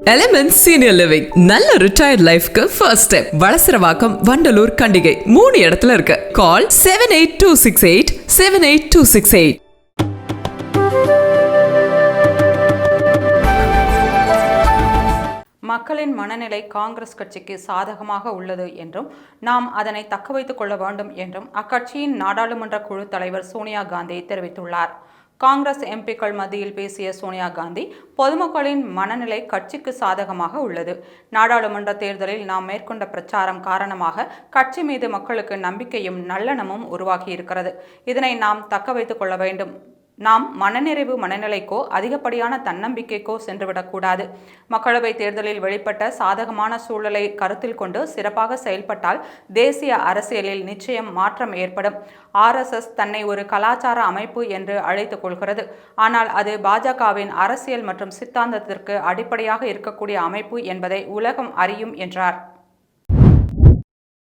Element senior living நல்ல retired லைஃப்க்கு first step Valasaravakkam Vandalur Kandigai. மூணு இடத்துல இருக்கு. Call seven eight two six eight seven eight two six eight மக்களின் மனநிலை காங்கிரஸ் கட்சிக்கு சாதகமாக உள்ளது என்றும் நாம் அதனை தக்க வைத்துக் கொள்ள வேண்டும் என்றும் அக்கட்சியின் நாடாளுமன்ற குழு தலைவர் சோனியா காந்தி தெரிவித்துள்ளார். காங்கிரஸ் எம்பிக்கள் மத்தியில் பேசிய சோனியா காந்தி பொதுமக்களின் மனநிலை கட்சிக்கு சாதகமாக உள்ளது. நாடாளுமன்ற தேர்தலில் நாம் மேற்கொண்ட பிரச்சாரம் காரணமாக கட்சி மீது மக்களுக்கு நம்பிக்கையும் நல்லெண்ணமும் உருவாகியிருக்கிறது. இதனை நாம் தக்க வைத்துக் கொள்ள வேண்டும். நாம் மனநிறைவு மனநிலைக்கோ அதிகப்படியான தன்னம்பிக்கைக்கோ சென்றுவிடக்கூடாது. மக்களவைத் தேர்தலில் வெளிப்பட்ட சாதகமான சூழலை கருத்தில் கொண்டு சிறப்பாக செயல்பட்டால் தேசிய அரசியலில் நிச்சயம் மாற்றம் ஏற்படும். ஆர்எஸ்எஸ் தன்னை ஒரு கலாச்சார அமைப்பு என்று அழைத்துக் கொள்கிறது. ஆனால் அது பாஜகவின் அரசியல் மற்றும் சித்தாந்தத்திற்கு அடிப்படையாக இருக்கக்கூடிய அமைப்பு என்பதை உலகம் அறியும் என்றார்.